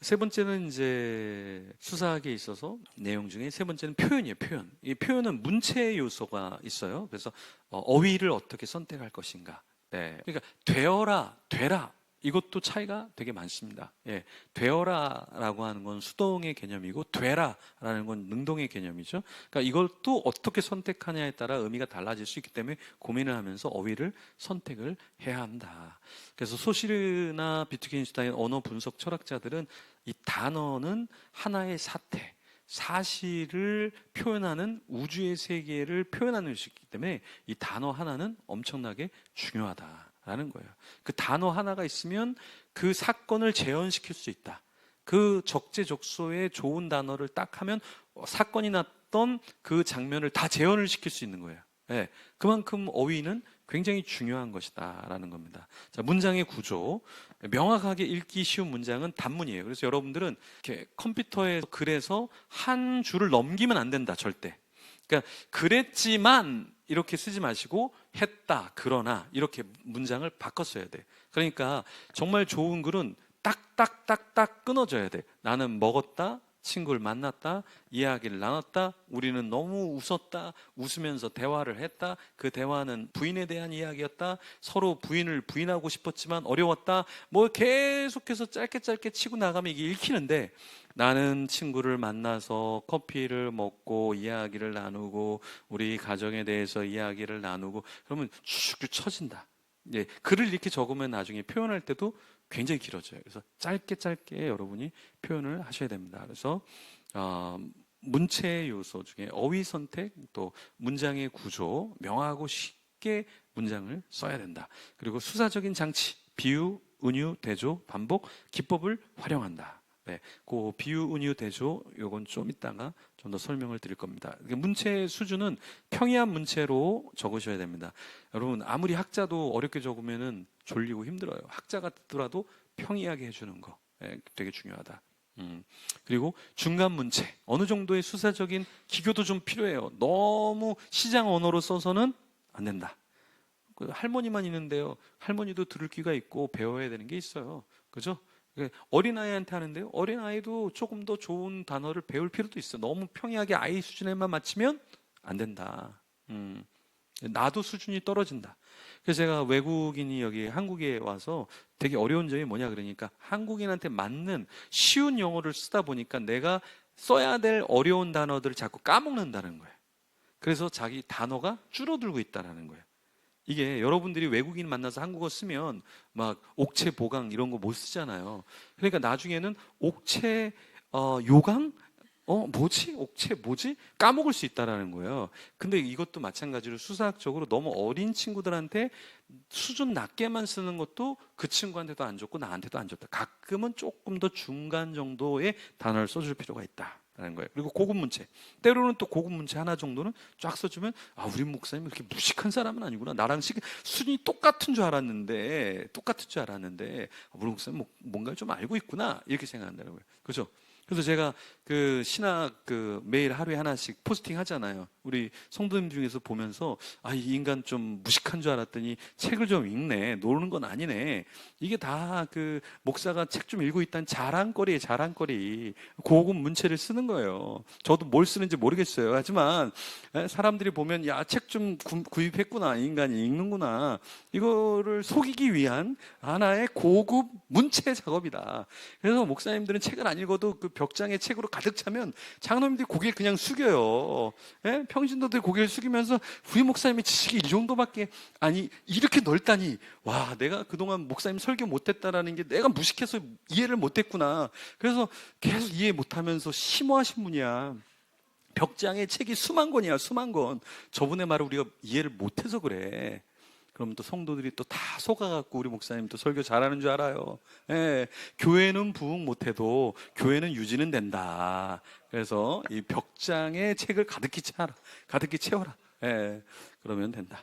세 번째는 이제 수사학에 있어서 내용 중에 세 번째는 표현이에요. 표현. 이 표현은 문체 요소가 있어요. 그래서 어, 어휘를 어떻게 선택할 것인가. 네. 그러니까 되어라, 되라. 이것도 차이가 되게 많습니다. 예. 되어라라고 하는 건 수동의 개념이고 되라라는 건 능동의 개념이죠. 그러니까 이걸 또 어떻게 선택하냐에 따라 의미가 달라질 수 있기 때문에 고민을 하면서 어휘를 선택을 해야 한다. 그래서 소시르나 비트겐슈타인 언어 분석 철학자들은 이 단어는 하나의 사태, 사실을 표현하는 우주의 세계를 표현하는 것이기 때문에 이 단어 하나는 엄청나게 중요하다라는 거예요. 그 단어 하나가 있으면 그 사건을 재현시킬 수 있다. 그 적재적소에 좋은 단어를 딱 하면 사건이 났던 그 장면을 다 재현을 시킬 수 있는 거예요. 예, 그만큼 어휘는 굉장히 중요한 것이다라는 겁니다. 자, 문장의 구조. 명확하게 읽기 쉬운 문장은 단문이에요. 그래서 여러분들은 이렇게 컴퓨터에 글에서 한 줄을 넘기면 안 된다, 절대. 그러니까 그랬지만 이렇게 쓰지 마시고 했다, 그러나 이렇게 문장을 바꿔 써야 돼. 그러니까 정말 좋은 글은 딱딱딱딱 끊어져야 돼. 나는 먹었다, 친구를 만났다, 이야기를 나눴다, 우리는 너무 웃었다, 웃으면서 대화를 했다, 그 대화는 부인에 대한 이야기였다, 서로 부인을 부인하고 싶었지만 어려웠다, 뭐 계속해서 짧게 짧게 치고 나가면 이게 읽히는데 나는 친구를 만나서 커피를 먹고 이야기를 나누고 우리 가정에 대해서 이야기를 나누고 그러면 쭉쭉 쳐진다. 예, 글을 이렇게 적으면 나중에 표현할 때도 굉장히 길어져요. 그래서 짧게 짧게 여러분이 표현을 하셔야 됩니다. 그래서 어, 문체 요소 중에 어휘 선택 또 문장의 구조 명하고 쉽게 문장을 써야 된다. 그리고 수사적인 장치, 비유, 은유, 대조, 반복, 기법을 활용한다. 네, 그 비유, 은유, 대조 요건 좀 이따가 좀 더 설명을 드릴 겁니다. 문체 수준은 평이한 문체로 적으셔야 됩니다. 여러분 아무리 학자도 어렵게 적으면은 졸리고 힘들어요. 학자 같더라도 평이하게 해주는 거 예, 되게 중요하다. 음, 그리고 중간 문체 어느 정도의 수사적인 기교도 좀 필요해요. 너무 시장 언어로 써서는 안 된다. 그 할머니만 있는데요. 할머니도 들을 귀가 있고 배워야 되는 게 있어요. 그죠? 어린아이한테 하는데요. 어린아이도 조금 더 좋은 단어를 배울 필요도 있어. 너무 평이하게 아이 수준에만 맞추면 안 된다. 음, 나도 수준이 떨어진다. 그래서 제가 외국인이 여기 한국에 와서 되게 어려운 점이 뭐냐 그러니까 한국인한테 맞는 쉬운 영어를 쓰다 보니까 내가 써야 될 어려운 단어들을 자꾸 까먹는다는 거예요. 그래서 자기 단어가 줄어들고 있다는 거예요. 이게 여러분들이 외국인 만나서 한국어 쓰면 막 옥체 보강 이런 거 못 쓰잖아요. 그러니까 나중에는 옥체 어, 요강 어 뭐지 옥체 뭐지 까먹을 수 있다라는 거예요. 근데 이것도 마찬가지로 수사학적으로 너무 어린 친구들한테 수준 낮게만 쓰는 것도 그 친구한테도 안 좋고 나한테도 안 좋다. 가끔은 조금 더 중간 정도의 단어를 써줄 필요가 있다. 라는 거예요. 그리고 고급 문체. 때로는 또 고급 문체 하나 정도는 쫙 써주면 아 우리 목사님 이렇게 무식한 사람은 아니구나. 나랑 시 수준이 똑같은 줄 알았는데 똑같은 줄 알았는데 아, 우리 목사님 뭐, 뭔가 좀 알고 있구나 이렇게 생각한다는 거예요. 그죠? 그래서 제가 그 신학 그 매일 하루에 하나씩 포스팅 하잖아요. 우리 성도님 중에서 보면서 아, 이 인간 좀 무식한 줄 알았더니 책을 좀 읽네. 노는 건 아니네. 이게 다 그 목사가 책 좀 읽고 있다는 자랑거리에 자랑거리. 고급 문체를 쓰는 거예요. 저도 뭘 쓰는지 모르겠어요. 하지만 사람들이 보면 야, 책 좀 구입했구나. 인간이 읽는구나. 이거를 속이기 위한 하나의 고급 문체 작업이다. 그래서 목사님들은 책을 안 읽어도 그 벽장에 책으로 가득 차면 장로님들이 고개를 그냥 숙여요. 예? 평신도들 고개를 숙이면서 우리 목사님의 지식이 이 정도밖에 아니 이렇게 넓다니 와 내가 그동안 목사님 설교 못했다라는 게 내가 무식해서 이해를 못했구나. 그래서 계속 이해 못하면서 심오하신 분이야. 벽장에 책이 수만 권이야 수만 권. 저분의 말을 우리가 이해를 못해서 그래. 그럼 또 성도들이 또 다 속아갖고 우리 목사님 또 설교 잘하는 줄 알아요. 예, 교회는 부흥 못해도 교회는 유지는 된다. 그래서 이 벽장에 책을 가득히 채워라. 가득히 채워라. 예, 그러면 된다.